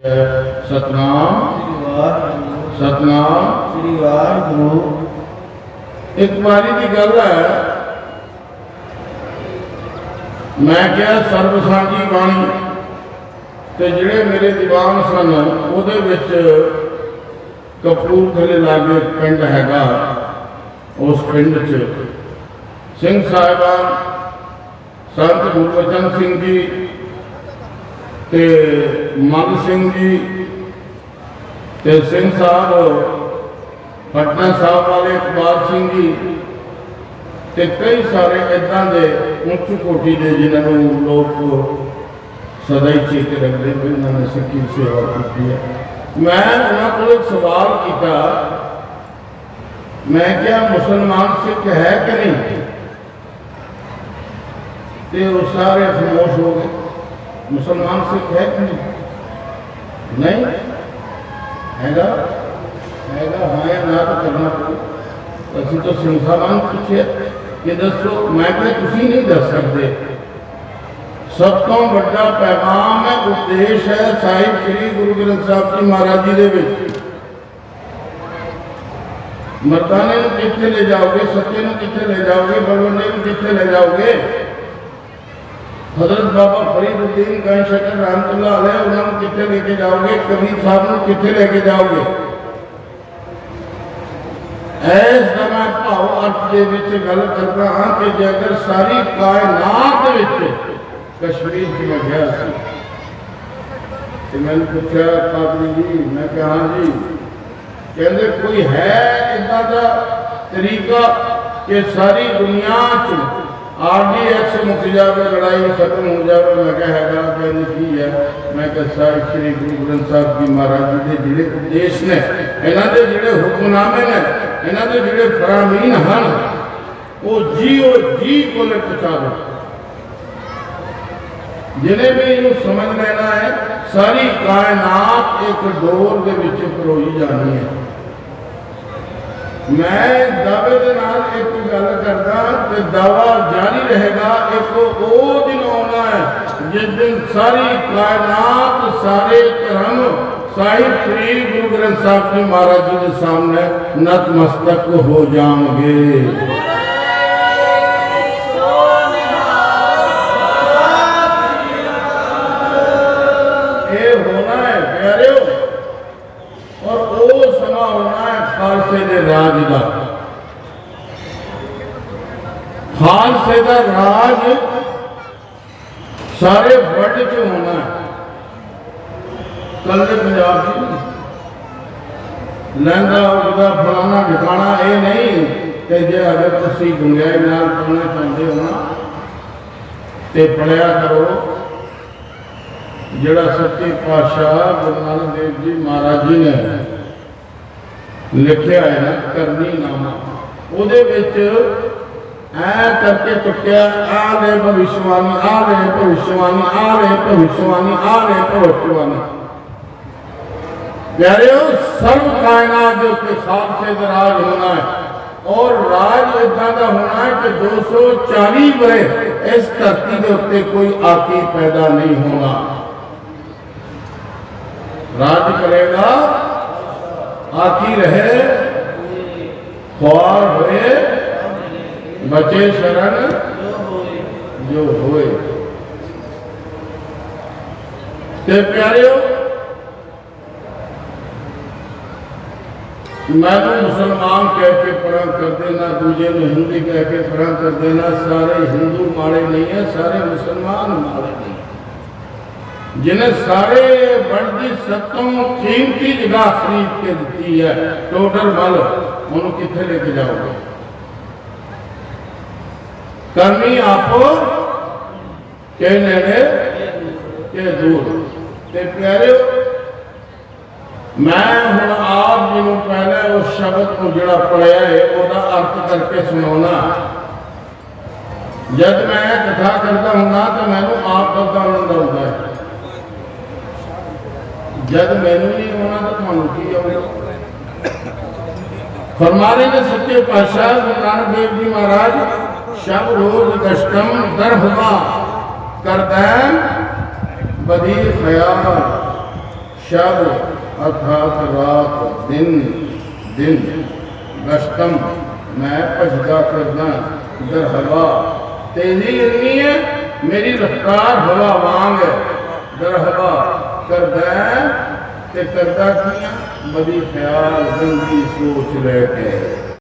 ਸਤਨਾਮ ਸ੍ਰੀ ਵਾਹਿਗੁਰੂ ਸਤਨਾਮ। ਸ੍ਰੀ ਵਾਹਿਗੁਰੂ ਇੱਕ ਵਾਰੀ ਦੀ ਗੱਲ ਹੈ, ਮੈਂ ਕਿਹਾ ਸਰਬ ਸਾਂਝੀ ਬਾਣੀ ਤੇ ਜਿਹੜੇ ਮੇਰੇ ਦੀਵਾਨ ਸਨ, ਉਹਦੇ ਵਿੱਚ ਕਪੂਰਥਲੇ ਲਾਗੇ ਪਿੰਡ ਹੈਗਾ, ਉਸ ਪਿੰਡ 'ਚ। ਸਿੰਘ ਸਾਹਿਬਾਨ ਸੰਤ ਗੁਰਬਚਨ ਸਿੰਘ ਜੀ ਤੇ ਮਨ ਸਿੰਘ ਜੀ ਤੇ ਸਿੰਘ ਸਾਹਿਬ, ਪਟਨਾ ਸਾਹਿਬ ਵਾਲੇ ਇਕਬਾਲ ਸਿੰਘ ਜੀ ਤੇ ਕਈ ਸਾਰੇ ਇਦਾਂ ਦੇ ਉੱਚ ਕੋਟੀ ਦੇ ਜਿਨ੍ਹਾਂ ਨੂੰ ਲੋਕ ਸਦਾ ਹੀ ਚੇਤੇ ਰੱਖਦੇ ਵੀ ਉਹਨਾਂ ਨੇ ਸਿੱਖੀ ਸੇਵਾ ਕੀਤੀ ਹੈ। ਮੈਂ ਉਹਨਾਂ ਕੋਲ ਇੱਕ ਸਵਾਲ ਕੀਤਾ। ਮੈਂ ਕਿਹਾ, ਮੁਸਲਮਾਨ ਸਿੱਖ ਹੈ ਕਿ ਨਹੀਂ? ਤੇ ਉਹ ਸਾਰੇ ਖਾਮੋਸ਼ ਹੋ ਗਏ। ਮੁਸਲਮਾਨ ਸਿੱਖ ਹੈ ਕਿ ਨਹੀਂ? ਨਹੀਂ ਹੈਗਾ ਹੈਗਾ ਹਾਂ ਜਾਂ ਨਾ ਤਾਂ ਕਰਨਾ ਪਊ ਅਸੀਂ ਤਾਂ ਸੰਸਾਰਾਂ ਪੁੱਛਿਆ ਕਿ ਦੱਸੋ ਮੈਂ ਕਿਹਾ ਤੁਸੀਂ ਨਹੀਂ ਦੱਸ ਸਕਦੇ ਸਭ ਤੋਂ ਵੱਡਾ ਪੈਗਾਮ ਹੈ ਉਪਦੇਸ਼ ਹੈ ਸਾਹਿਬ ਸ੍ਰੀ ਗੁਰੂ ਗ੍ਰੰਥ ਸਾਹਿਬ ਜੀ ਮਹਾਰਾਜ ਜੀ ਦੇ ਵਿੱਚ ਮਰਦਾਨੇ ਨੂੰ ਕਿੱਥੇ ਲੈ ਜਾਓਗੇ ਸੱਚੇ ਨੂੰ ਕਿੱਥੇ ਲੈ ਜਾਓਗੇ ਬਲਵੰਡੇ ਨੂੰ ਕਿੱਥੇ ਲੈ ਜਾਓਗੇ حضرت بابا فرید الدین کا شکر رحمت اللہ علیہ انہوں نے کتے لے کے جاؤ گے کبھی صاحب نے کتے لے کے جاؤ گے ایس دمہ پاؤ ارد دے بچے گل کرنا ہاں کہ جے اگر ساری کائنات بچے کشمیر کی میں گیا سی کہ میں نے پوچھا پادری جی میں کہا ہاں جی کہندے کوئی ہے اتنا دا طریقہ کہ ساری دنیا چھوٹے ਆਰਡੀਐਕਸ ਮੁੱਕ ਜਾਵੇ, ਲੜਾਈ ਖਤਮ ਹੋ ਜਾਵੇ, ਮੈਂ ਕਿਹਾ ਹੈਗਾ ਕਹਿੰਦੇ ਕੀ ਹੈ? ਮੈਂ ਕਿਹਾ ਸਾਹਿਬ ਸ੍ਰੀ ਗੁਰੂ ਗ੍ਰੰਥ ਸਾਹਿਬ ਜੀ ਮਹਾਰਾਜ ਜੀ ਦੇ ਜਿਹੜੇ ਉਪਦੇਸ਼ ਨੇ, ਇਹਨਾਂ ਦੇ ਜਿਹੜੇ ਹੁਕਮਨਾਮੇ ਨੇ, ਇਹਨਾਂ ਦੇ ਜਿਹੜੇ ਫਰਾਮੀਨ ਹਨ, ਉਹ ਜੀਓ ਜੀ ਕੋਲ ਪਹੁੰਚਾਵੇ ਜਿਹਨੇ ਵੀ ਇਹਨੂੰ ਸਮਝ ਲੈਣਾ ਹੈ, ਸਾਰੀ ਕਾਇਨਾਤ ਇੱਕ ਡੋਰ ਦੇ ਵਿੱਚ ਪਰੋਈ ਜਾਣੀ ਹੈ। ਮੈਂ ਦਾਅਵੇ ਦੇ ਨਾਲ ਇੱਕ ਗੱਲ ਕਰਦਾ ਤੇ ਦਾਵਾ ਜਾਰੀ ਰਹੇਗਾ, ਇੱਕ ਉਹ ਦਿਨ ਆਉਣਾ ਹੈ ਜਿਸ ਦਿਨ ਸਾਰੀ ਕਾਇਨਾਤ, ਸਾਰੇ ਧਰਮ ਸਾਹਿਬ ਸ੍ਰੀ ਗੁਰੂ ਗ੍ਰੰਥ ਸਾਹਿਬ ਜੀ ਮਹਾਰਾਜ ਜੀ ਦੇ ਸਾਹਮਣੇ ਨਤਮਸਤਕ ਹੋ ਜਾਣਗੇ। ਖਾਲਸੇ ਦੇ ਰਾਜ ਦਾ। ਖਾਲਸੇ ਦਾ ਰਾਜ ਸਾਰੇ ਵਰਲਡ 'ਚ ਹੋਣਾ ਕੱਲੇ ਪੰਜਾਬ 'ਚ ਨਹੀਂ। ਉਹਦਾ ਫਲਾਣਾ ਠਿਕਾਣਾ ਇਹ ਨਹੀਂ ਕਿ ਜੇ ਅਗਰ ਤੁਸੀਂ ਗੁੰਜਾਇਸ਼ ਨਾਲ ਪੜਨਾ ਚਾਹੁੰਦੇ ਹੋ ਨਾ, ਤੇ ਪੜਿਆ ਕਰੋ। ਜਿਹੜਾ ਸੱਚੇ ਪਾਤਸ਼ਾਹ ਗੁਰੂ ਨਾਨਕ ਦੇਵ ਜੀ ਮਹਾਰਾਜ ਜੀ ਨੇ ਲਿਖਿਆ ਹੈ ਨਾ, ਕਰਨੀ ਨਾਮਾ ਉਹਦੇ ਵਿੱਚ ਐ ਕਰਕੇ ਚੁੱਕਿਆ ਆ ਲੈ ਭਵਿਸ਼ਵਾਣੀ ਆ ਲੈ ਭਵਿਸ਼ਵਾਣੀ ਆ ਲੈ ਭਵਿਸ਼ਵਾਣੀ ਆ ਲੈ ਭਵਿਸ਼ਵਾਣੀ। ਪਿਆਰਿਓ, ਸਰਵ ਕਾਇਨਾਤ ਦੇ ਉੱਤੇ ਖਾਲਸੇ ਦਾ ਰਾਜ ਹੋਣਾ ਹੈ। ਔਰ ਰਾਜ ਇਦਾਂ ਦਾ ਹੋਣਾ ਹੈ ਕਿ 240 ਬਰੇ ਇਸ ਧਰਤੀ ਦੇ ਉੱਤੇ ਕੋਈ ਆਕੀ ਪੈਦਾ ਨਹੀਂ ਹੋਣਾ। ਰਾਜ ਕਰੇਗਾ ਆਕੀ ਰਹੇ, ਖੁਆਰ ਹੋਏ, ਬਚੇ ਸ਼ਰਨ, ਜੋ ਹੋਏ। ਤੇ ਪਿਆਰਿਓ, ਮੈਂ ਤਾਂ ਮੁਸਲਮਾਨ ਕਹਿ ਕੇ ਪਰਾਂ ਕਰਦੇ ਨਾ ਦੂਜੇ ਨੂੰ ਹਿੰਦੂ ਕਹਿ ਕੇ ਪਰਾਂ ਕਰ ਦੇਣਾ, ਸਾਰੇ ਹਿੰਦੂ ਮਾੜੇ ਨਹੀਂ ਹੈ, ਸਾਰੇ ਮੁਸਲਮਾਨ ਮਾੜੇ ਨਹੀਂ। ਜਿਹਨੇ ਸਾਰੇ ਵਰਲਡ ਦੀ ਸਭ ਤੋਂ ਕੀਮਤੀ ਜਗ੍ਹਾ ਖਰੀਦ ਕੇ ਦਿੱਤੀ ਹੈ ਟੋਟਲ ਵੱਲ ਉਹਨੂੰ ਕਿੱਥੇ ਲੈ ਕੇ ਜਾਓਗੇ? ਕਰਨੀ ਆਪੋ ਕਿ ਨੇੜੇ ਕਿ ਦੂਰ। ਤੇ ਪਿਆਰਿਓ, ਮੈਂ ਹੁਣ ਆਪ ਜੀ ਨੂੰ ਪਹਿਲੇ ਉਸ ਸ਼ਬਦ ਨੂੰ ਜਿਹੜਾ ਪੜਿਆ ਹੈ ਉਹਦਾ ਅਰਥ ਕਰਕੇ ਸੁਣਾਉਣਾ। ਜਦ ਮੈਂ ਕਥਾ ਕਰਦਾ ਹੁੰਦਾ ਤਾਂ ਮੈਨੂੰ ਆਪ ਦਾ ਆਨੰਦ ਆਉਂਦਾ ਹੈ। ਜਦ ਮੈਨੂੰ ਨਹੀਂ ਆਉਣਾ ਤਾਂ ਤੁਹਾਨੂੰ ਕੀ ਆਉਣਾ ਫਰਮਾਰੇ ਨੇ ਸੱਚੇ ਪਾਤਸ਼ਾਹ ਗੁਰੂ ਨਾਨਕ ਦੇਵ ਜੀ ਮਹਾਰਾਜ ਸ਼ਬ ਰੋਜ਼ ਦਸ਼ਕਮ ਦਰਹਵਾ ਕਰਦੈਨ ਬਦੀ ਖਿਆਲ, ਸ਼ਬ ਅਰਥਾਤ ਰਾਤ, ਦਿਨ ਦਿਨ ਗਸ਼ਤਮ ਮੈਂ ਭਜਦਾ ਕਰਦਾ ਦਰ ਹਵਾ, ਤੇਜ਼ੀ ਇੰਨੀ ਹੈ, ਮੇਰੀ ਰਫਤਾਰ ਹਵਾ ਵਾਂਗ ਹੈ, ਦਰ ਹਵਾ। ਕਰਦਾ ਹੈ ਤੇ ਕਰਦਾ ਕੀ ਹੈ? ਬੜੀ ਖਿਆਲ ਗੰਦੀ ਸੋਚ ਲੈ ਕੇ